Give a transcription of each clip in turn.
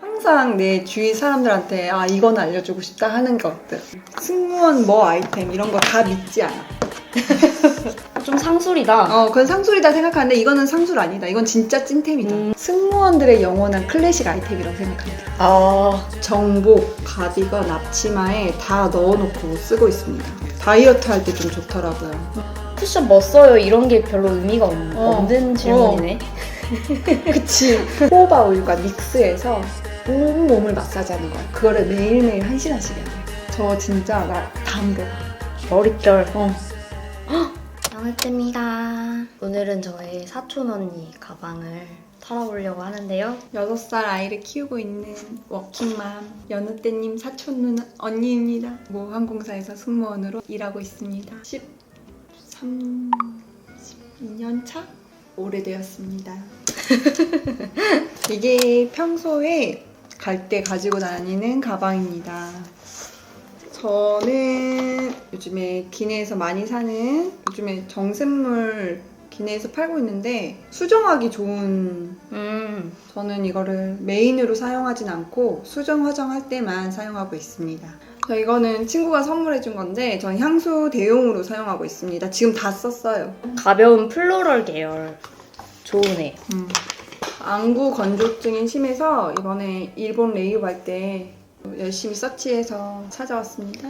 항상 내 주위 사람들한테 아 이건 알려주고 싶다 하는 것들 승무원 뭐 아이템 이런 거 다 믿지 않아 좀 상술이다. 어 그건 상술이다 생각하는데 이거는 상술 아니다 이건 진짜 찐템이다 음. 승무원들의 영원한 클래식 아이템이라고 생각합니다 아, 정복, 가디건, 앞치마에 다 넣어놓고 쓰고 있습니다 다이어트 할 때 좀 좋더라고요 쿠션 뭐 써요? 이런 게 별로 의미가 없, 어. 없는 질문이네. 그치 호호바 오일과 믹스해서 온 몸을 마사지하는 거야 그거를 매일매일 한 시간씩 해야 돼 저 진짜 나 다음 거 머릿결. 어. 반갑습니다. 오늘은 저의 사촌 언니 가방을 털어보려고 하는데요. 6살 아이를 키우고 있는 워킹맘 연우떼님 사촌 누나 언니입니다. 모 항공사에서 승무원으로 일하고 있습니다. 13, 12년 차? 오래되었습니다. 이게 평소에 갈 때 가지고 다니는 가방입니다. 저는 요즘에 기내에서 많이 사는 요즘에 정샘물 기내에서 팔고 있는데 수정하기 좋은 음, 저는 이거를 메인으로 사용하진 않고 수정 화장할 때만 사용하고 있습니다. 저 이거는 친구가 선물해준 건데 전 향수 대용으로 사용하고 있습니다. 지금 다 썼어요. 가벼운 플로럴 계열. 좋으네. 음. 안구 건조증이 심해서 이번에 일본 레이업 할때 열심히 서치해서 찾아왔습니다.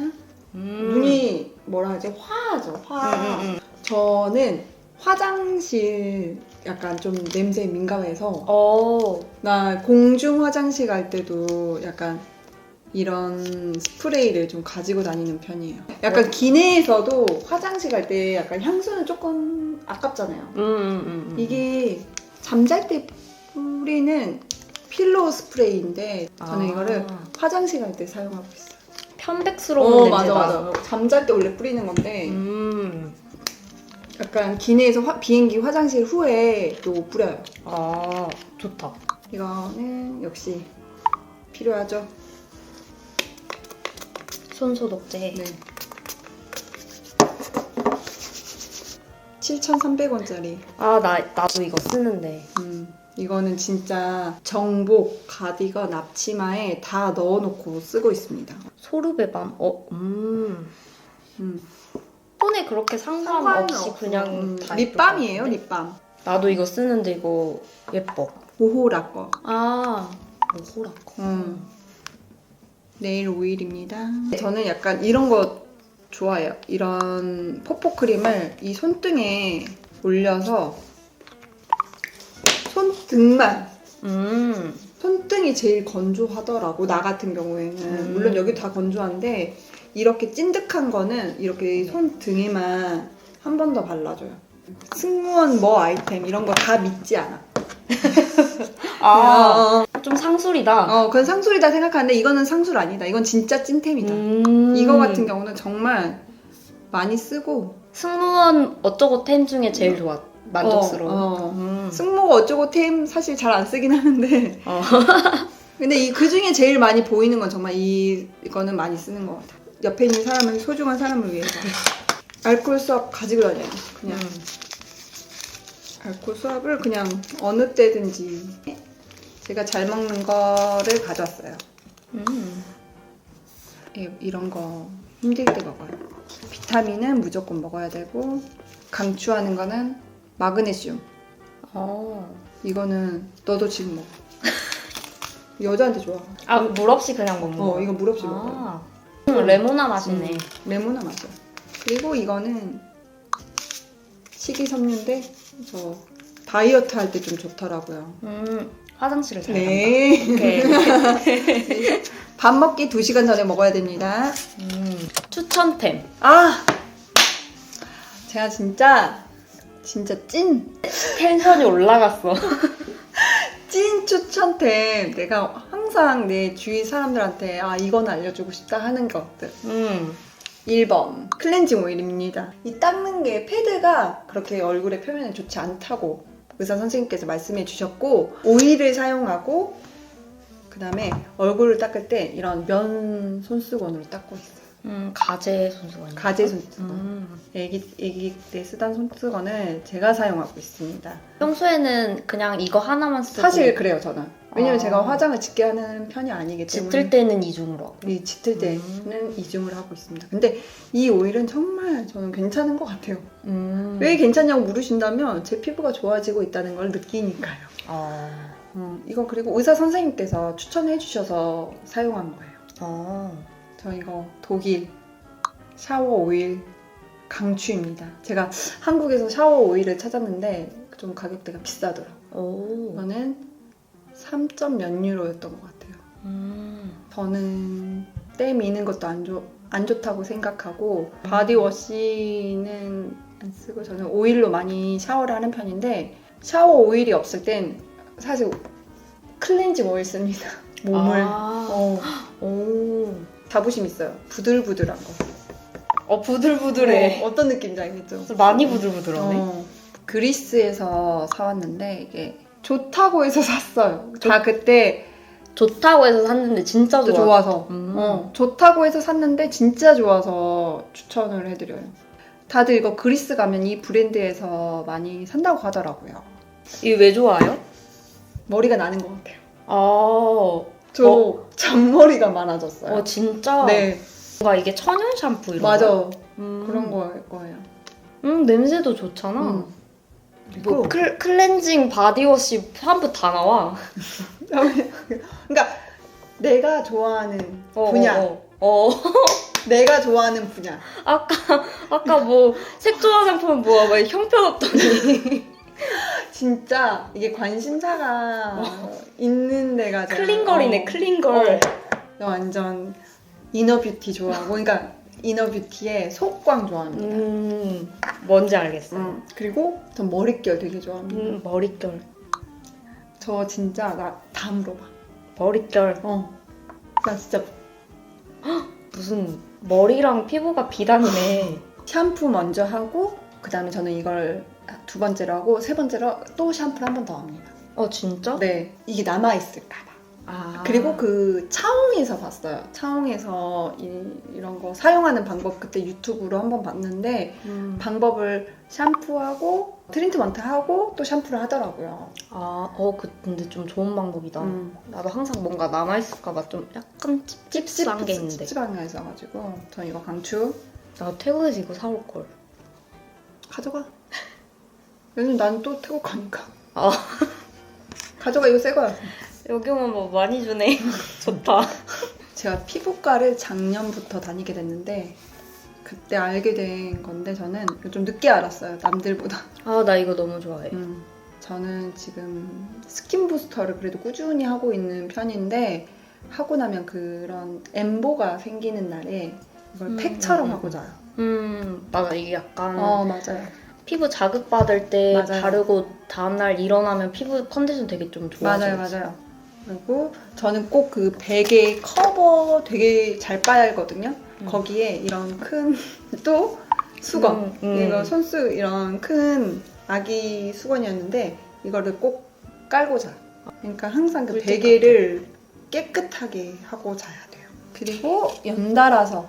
음. 눈이 뭐라 하지? 화죠, 화. 음, 음, 음. 저는 화장실 약간 좀 냄새에 민감해서 어, 나 공중 화장실 갈 때도 약간 이런 스프레이를 좀 가지고 다니는 편이에요. 약간 기내에서도 화장실 갈 때 약간 향수는 조금 아깝잖아요. 음, 음, 음. 이게 잠잘 때 뿌리는 필로우 스프레이인데 저는 아. 이거를 화장실 갈 때 사용하고 있어요. 편백스러운 냄새다. 맞아. 잠잘 때 원래 뿌리는 건데 음, 약간 기내에서 화- 비행기 화장실 후에 또 뿌려요. 아, 좋다. 이거는 역시 필요하죠. 손소독제. 네. 7,300원짜리. 아, 나, 나도 이거 쓰는데. 음, 이거는 진짜 정복, 가디건, 앞치마에 다 넣어놓고 쓰고 있습니다. 소르베 밤. 어, 음. 음. 손에 그렇게 상관없이 상관없어. 그냥 음, 다 립밤이에요, 예쁠 것 같은데? 립밤. 나도 이거 쓰는데 이거 예뻐. 오호라 거. 아, 오호라 거. 음. 네일 오일입니다. 저는 약간 이런 거 좋아해요. 이런 포포 크림을 이 손등에 올려서 손등만 음, 손등이 제일 건조하더라고 나 같은 경우에는 음. 물론 여기 다 건조한데 이렇게 찐득한 거는 이렇게 손등에만 한 번 더 발라줘요 승무원 뭐 아이템 이런 거 다 믿지 않아 아, 어, 좀 상술이다. 어, 그건 상술이다 생각하는데 이거는 상술 아니다 이건 진짜 찐템이다 음. 이거 같은 경우는 정말 많이 쓰고 승무원 어쩌고 템 중에 제일 좋아. 만족스러워. 어, 어. 음. 승모가 어쩌고 템 사실 잘 안 쓰긴 하는데 어. 근데 이 그 중에 제일 많이 보이는 건 정말 이 이거는 많이 쓰는 것 같아. 옆에 있는 사람을 소중한 사람을 위해서 알코올 수압 가지고 다녀요. 그냥 음. 알코올 수압을 그냥 어느 때든지 제가 잘 먹는 거를 가져왔어요. 음. 이- 이런 거 힘들 때 먹어요. 비타민은 무조건 먹어야 되고 강추하는 거는 마그네슘. 어. 이거는 너도 지금 먹어. 여자한테 좋아. 아, 물 없이 그냥 먹는 거. 어, 이거 물 없이 먹어요. 아. 음, 레모나 맛이네. 음, 레모나 맛이야. 그리고 이거는 식이섬유인데 저 다이어트 할 때 좀 좋더라고요. 음. 화장실을 잘 네. 오케이. 밥 먹기 2시간 전에 먹어야 됩니다. 음. 추천템. 아! 제가 진짜 진짜 찐, 텐션이 올라갔어. 찐 추천템. 내가 항상 내 주위 사람들한테 아, 이건 알려주고 싶다 하는 것들. 음. 1번 클렌징 오일입니다. 이 닦는 게 패드가 그렇게 얼굴의 표면에 좋지 않다고 의사 선생님께서 말씀해 주셨고 오일을 사용하고 그 다음에 얼굴을 닦을 때 이런 면 손수건으로 닦고 있어요. 음, 가제 손수건. 가제 손수건. 음. 애기 애기 때 쓰던 손수건을 제가 사용하고 있습니다. 평소에는 그냥 이거 하나만 쓰고 사실 그래요 저는 왜냐면 아. 제가 화장을 짙게 하는 편이 아니기 때문에 짙을 때는 이중으로 하고. 이 짙을 때는 이중을 하고 있습니다. 근데 이 오일은 정말 저는 괜찮은 것 같아요. 음. 왜 괜찮냐고 물으신다면 제 피부가 좋아지고 있다는 걸 느끼니까요. 아. 음, 이건 그리고 의사 선생님께서 추천해 주셔서 사용한 거예요. 아. 저 이거 독일 샤워 오일 강추입니다. 제가 한국에서 샤워 오일을 찾았는데 좀 가격대가 비싸더라고요. 오. 이거는 3점 몇 유로였던 것 같아요. 음. 저는 때 미는 것도 안, 좋, 안 좋다고 생각하고 음. 바디워시는 안 쓰고 저는 오일로 많이 샤워를 하는 편인데 샤워 오일이 없을 땐 사실 클렌징 오일 씁니다. 몸을 아. 어, 오. 자부심 있어요. 부들부들한 거. 어 부들부들해. 어, 어떤 느낌인지 알겠죠? 많이 부들부들하네. 어, 그리스에서 사왔는데 이게 좋다고 해서 샀어요. 다 그때 좋다고 해서 샀는데 진짜 또 좋아. 좋아서 음. 어, 좋다고 해서 샀는데 진짜 좋아서 추천을 해드려요. 다들 이거 그리스 가면 이 브랜드에서 많이 산다고 하더라고요. 이게 왜 좋아요? 머리가 나는 것 같아요. 아. 저 잔머리가 많아졌어요. 어 진짜. 네, 뭔가 이게 천연 샴푸 이런 맞아. 거? 음. 그런 거일 거예요. 음 냄새도 좋잖아. 음. 뭐 클, 클렌징 바디워시 샴푸 다 나와. 그러니까 내가 좋아하는 어, 분야, 어, 어. 어. 내가 좋아하는 분야. 아까 아까 뭐 색조 화장품 뭐야 막 형편없더니 진짜 이게 관심사가 있는 데가 클린걸이네 어. 클린걸. 나 완전 이너 뷰티 좋아하고 그러니까 이너 뷰티의 속광 좋아합니다. 음 뭔지 알겠어. 요 음, 그리고 전 머릿결 되게 좋아합니다. 음, 머릿결 저 진짜 나 다 물어봐. 머릿결 어. 나 진짜 무슨 머리랑 피부가 비단이네. 샴푸 먼저 하고 그다음에 저는 이걸 두 번째로 하고 세 번째로 또 샴푸를 한 번 더 합니다. 어 진짜? 네. 이게 남아 있을까 봐. 아 그리고 그 차홍에서 봤어요. 차홍에서 이, 런거 사용하는 방법 그때 유튜브로 한번 봤는데 음. 방법을 샴푸하고 트리트먼트 하고 또 샴푸를 하더라고요. 아 어 그, 근데 좀 좋은 방법이다. 음. 나도 항상 뭔가 남아 있을까봐 좀 약간 찝찝한 게 있는데. 찝찝한 게 있어가지고 전 이거 강추 나 태국에서 이거 사올 걸. 가져가. 요즘 난또 태국 가니까. 아. 가져가 이거 새 거야. 여기 오면 뭐 많이 주네. 좋다. 제가 피부과를 작년부터 다니게 됐는데 그때 알게 된 건데 저는 좀 늦게 알았어요 남들보다. 아 나 이거 너무 좋아해. 음, 저는 지금 스킨 부스터를 그래도 꾸준히 하고 있는 편인데 하고 나면 그런 엠보가 생기는 날에 이걸 음, 팩처럼 음, 하고 자요. 음 맞아 이게 약간 어 맞아요. 피부 자극 받을 때 맞아요. 바르고 다음 날 일어나면 피부 컨디션 되게 좀 좋아져. 맞아요, 맞아요. 그리고 저는 꼭 그 베개 커버 되게 잘 빨거든요. 음. 거기에 이런 큰 또 수건, 음, 음. 이거 손수 이런 큰 아기 수건이었는데 이거를 꼭 깔고 자. 그러니까 항상 그 베개를 깨끗하게 하고 자야 돼요. 그리고 연달아서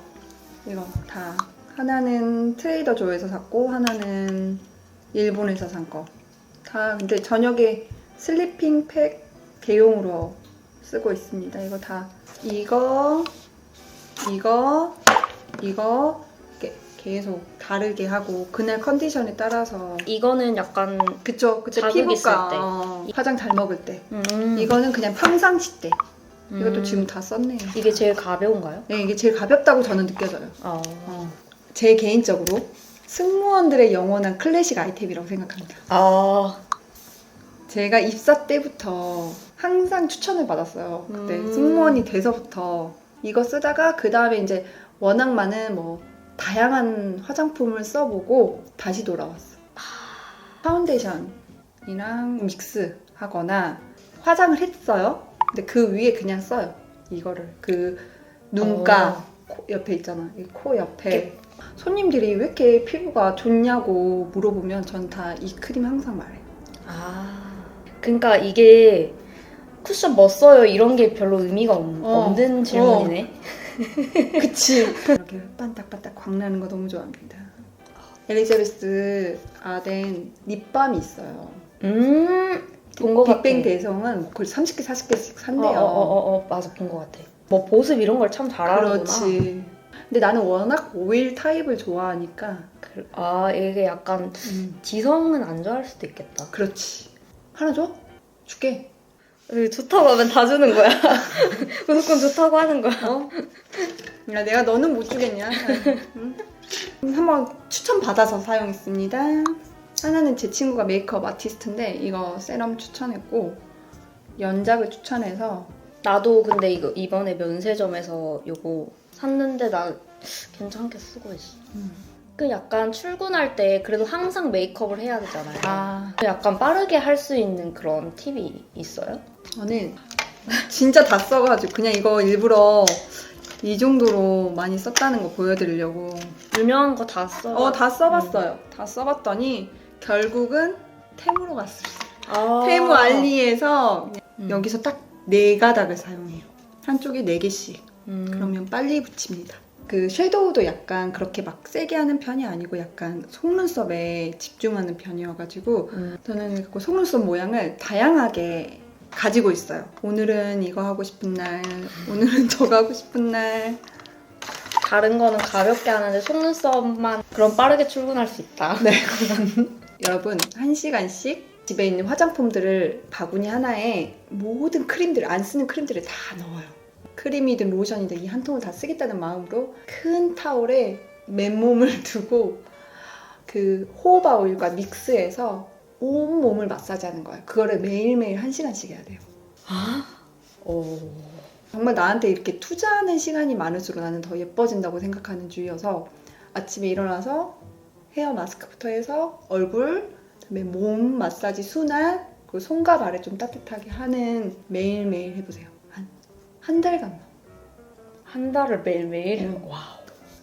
이거 다 하나는 트레이더 조에서 샀고 하나는 일본에서 산 거. 다 근데 저녁에 슬리핑 팩 대용으로 쓰고 있습니다. 이거 다 이거 이거 이거 이렇게 계속 다르게 하고 그날 컨디션에 따라서 이거는 약간 그쵸 그때 자극 있을 때. 어, 화장 잘 먹을 때 음, 이거는 그냥 평상시 때 이것도 음. 지금 다 썼네요. 이게 제일 가벼운가요? 네 이게 제일 가볍다고 저는 느껴져요. 어. 제 개인적으로 승무원들의 영원한 클래식 아이템이라고 생각합니다. 아 제가 입사 때부터 항상 추천을 받았어요. 그때 음. 승무원이 돼서부터 이거 쓰다가 그 다음에 이제 워낙 많은 뭐 다양한 화장품을 써보고 다시 돌아왔어. 파운데이션이랑 믹스 하거나 화장을 했어요. 근데 그 위에 그냥 써요. 이거를 그 눈가 어. 코 옆에 있잖아. 이 코 옆에 손님들이 왜 이렇게 피부가 좋냐고 물어보면 전 다 이 크림 항상 말해요. 아. 그러니까 이게 쿠션 뭐 써요 이런 게 별로 의미가 없, 어. 없는 질문이네. 그치. 이렇게 반딱반딱 광나는 거 너무 좋아합니다. 엘리자베스 아덴 립밤이 있어요. 음. 본 거 같아. 빅뱅 대성은 거의 30개, 40개씩 산대요. 어, 어, 어, 어, 맞아 본것 같아. 뭐 보습 이런 걸 참 잘하는구나. 그렇지. 근데 나는 워낙 오일 타입을 좋아하니까. 그- 아 이게 약간 지성은 안 좋아할 수도 있겠다. 그렇지. 하나 줘? 줄게. 왜 좋다고 하면 다 주는 거야. 무조건 좋다고 하는 거야. 어? 야, 내가 너는 못 주겠냐? 응? 한번 추천 받아서 사용했습니다. 하나는 제 친구가 메이크업 아티스트인데 이거 세럼 추천했고 연작을 추천해서 나도 근데 이거 이번에 면세점에서 요거 샀는데 나 괜찮게 쓰고 있어. 그 약간 출근할 때 그래도 항상 메이크업을 해야 되잖아요. 아 약간 빠르게 할 수 있는 그런 팁이 있어요? 저는 진짜 다 써가지고 그냥 이거 일부러 이 정도로 많이 썼다는 거 보여드리려고 유명한 거 다 써. 어 다 써봤어요. 다 써봤더니 결국은 테무로 갔어요. 아. 테무 알리에서 음. 여기서 딱 네 가닥을 사용해요. 한쪽에 네 개씩. 음. 그러면 빨리 붙입니다. 그 섀도우도 약간 그렇게 막 세게 하는 편이 아니고 약간 속눈썹에 집중하는 편이어가지고 음. 저는 그 속눈썹 모양을 다양하게 가지고 있어요. 오늘은 이거 하고 싶은 날, 오늘은 저거 하고 싶은 날. 다른 거는 가볍게 하는데 속눈썹만 그럼 빠르게 출근할 수 있다. 네. 여러분, 한 시간씩 집에 있는 화장품들을 바구니 하나에 모든 크림들, 안 쓰는 크림들을 다 넣어요. 크림이든 로션이든 이 한 통을 다 쓰겠다는 마음으로 큰 타올에 맨몸을 두고 그 호호바 오일과 믹스해서 온 몸을 마사지하는 거예요. 그거를 매일매일 한 시간씩 해야 돼요. 오. 정말 나한테 이렇게 투자하는 시간이 많을수록 나는 더 예뻐진다고 생각하는 주의여서 아침에 일어나서 헤어 마스크부터 해서 얼굴, 그다음에 몸 마사지 순환, 그리고 손과 발을 좀 따뜻하게 하는 매일매일 해보세요. 한, 한 달간. 한 달을 매일매일? 음. 와우.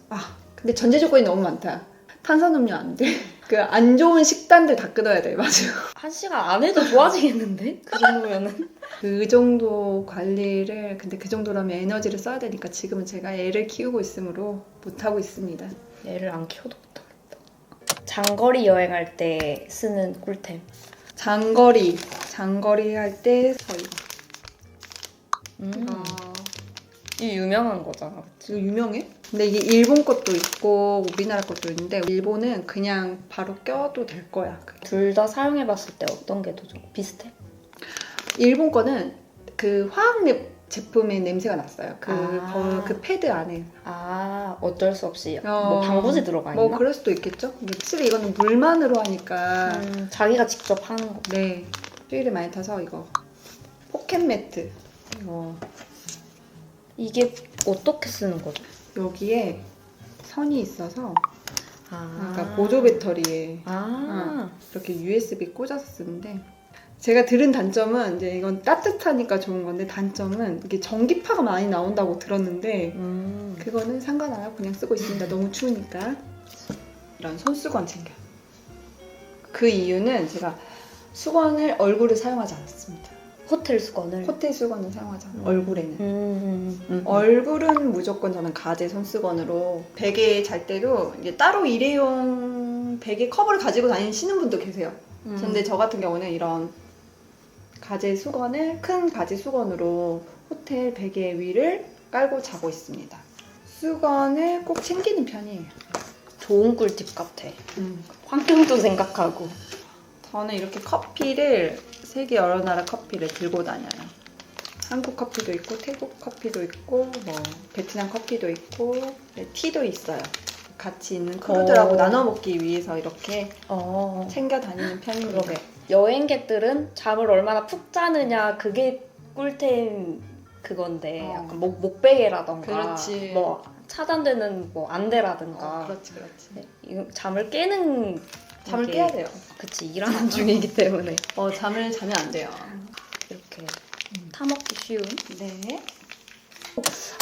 아, 근데 전제 조건이 너무 많다. 탄산음료 안 돼. 그 안 좋은 식단들 다 끊어야 돼. 맞아요. 한 시간 안 해도 좋아지겠는데? 그 정도면은? 그 정도 관리를, 근데 그 정도라면 에너지를 써야 되니까 지금은 제가 애를 키우고 있으므로 못 하고 있습니다. 애를 안 키워도 못하겠다. 장거리 여행할 때 쓰는 꿀템. 장거리, 장거리 할 때 저희 음. 아, 이 유명한 거잖아, 그치? 이거 유명해? 근데 이게 일본 것도 있고 우리나라 것도 있는데 일본은 그냥 바로 껴도 될 거야. 둘다 사용해봤을 때 어떤 게 더 좋아? 비슷해? 일본 거는 그 화학립 제품의 냄새가 났어요. 그, 아. 버- 그 패드 안에. 아, 어쩔 수 없이 어. 뭐 방부제 들어가 있나? 뭐 그럴 수도 있겠죠. 근데 확실히 이거는 물만으로 하니까 음, 자기가 직접 하는 거. 네 수위를 많이 타서 이거 포켓 매트 이거 이게 어떻게 쓰는 거죠? 여기에 선이 있어서 아. 그러니까 보조 배터리에 아. 이렇게 USB 꽂아서 쓰는데 제가 들은 단점은 이제 이건 따뜻하니까 좋은 건데 단점은 이게 전기파가 많이 나온다고 들었는데 음. 그거는 상관 안 하고 그냥 쓰고 있습니다. 너무 추우니까 이런 손수건 챙겨. 그 이유는 제가 수건을 얼굴에 사용하지 않았습니다. 호텔 수건을. 호텔 수건을 사용하지 않아요. 음. 얼굴에는. 음. 음. 얼굴은 무조건 저는 가제 손수건으로 베개 잘 때도 이제 따로 일회용 베개 커버를 가지고 다니시는 분도 계세요. 음. 근데 저 같은 경우는 이런 가제 수건을 큰 가제 수건으로 호텔 베개 위를 깔고 자고 있습니다. 수건을 꼭 챙기는 편이에요. 좋은 꿀팁 같아. 환경도 생각하고. 저는 이렇게 커피를 세계 여러 나라 커피를 들고 다녀요. 한국 커피도 있고 태국 커피도 있고 뭐 베트남 커피도 있고 네, 티도 있어요. 같이 있는 크루들하고 어. 나눠 먹기 위해서 이렇게 어. 챙겨 다니는 편입니다. 그러게. 여행객들은 잠을 얼마나 푹 자느냐 그게 꿀템 그건데 어. 약간 목, 목베개라던가 그렇지. 뭐 차단되는 뭐 안대라든가 어, 그렇지 그렇지. 네, 잠을 깨는 잠을 깨야 돼요. 그치 일하는 중이기 때문에 어 잠을 자면 안 돼요. 이렇게 타먹기 쉬운 네.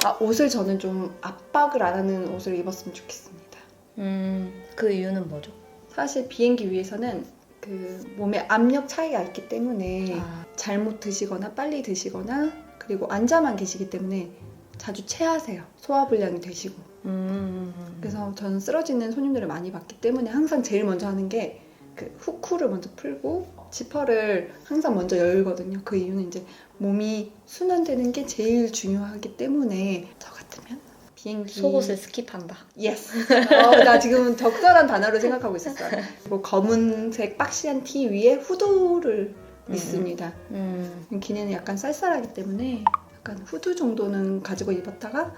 아 옷을 저는 좀 압박을 안 하는 옷을 입었으면 좋겠습니다. 음그 이유는 뭐죠? 사실 비행기 위에서는 그 몸에 압력 차이가 있기 때문에 아, 잘못 드시거나 빨리 드시거나 그리고 앉아만 계시기 때문에 자주 체하세요. 소화불량이 되시고. 음, 그래서 저는 쓰러지는 손님들을 많이 봤기 때문에 항상 제일 먼저 하는 게 그 후크를 먼저 풀고 지퍼를 항상 먼저 열거든요. 그 이유는 이제 몸이 순환되는 게 제일 중요하기 때문에 저 같으면 비행기 속옷을 스킵한다. 예스. 어, 나 지금 적절한 단어를 생각하고 있었어요. 그리고 검은색 박시한 티 위에 후드를 음. 입습니다. 음, 기내는 약간 쌀쌀하기 때문에 약간 후드 정도는 가지고 입었다가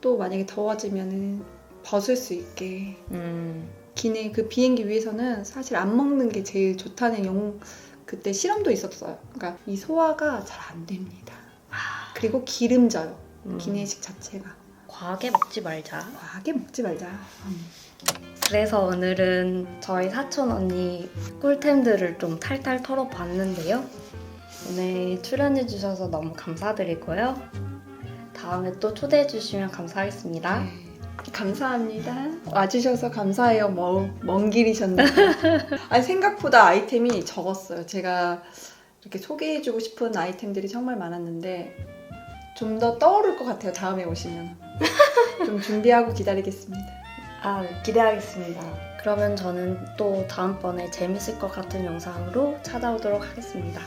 또 만약에 더워지면은 벗을 수 있게 음, 기내 그 비행기 위에서는 사실 안 먹는 게 제일 좋다는 영 그때 실험도 있었어요. 그러니까 이 소화가 잘 안 됩니다. 그리고 기름져요. 음. 기내식 자체가 과하게 먹지 말자. 과하게 먹지 말자. 그래서 오늘은 저희 사촌 언니 꿀템들을 좀 탈탈 털어봤는데요. 오늘 출연해 주셔서 너무 감사드리고요. 다음에 또 초대해 주시면 감사하겠습니다. 네. 감사합니다. 와주셔서 감사해요. 뭐, 먼 길이셨는데. 아니, 생각보다 아이템이 적었어요. 제가 이렇게 소개해주고 싶은 아이템들이 정말 많았는데, 좀 더 떠오를 것 같아요. 다음에 오시면. 좀 준비하고 기다리겠습니다. 아, 네, 기대하겠습니다. 그러면 저는 또 다음번에 재밌을 것 같은 영상으로 찾아오도록 하겠습니다.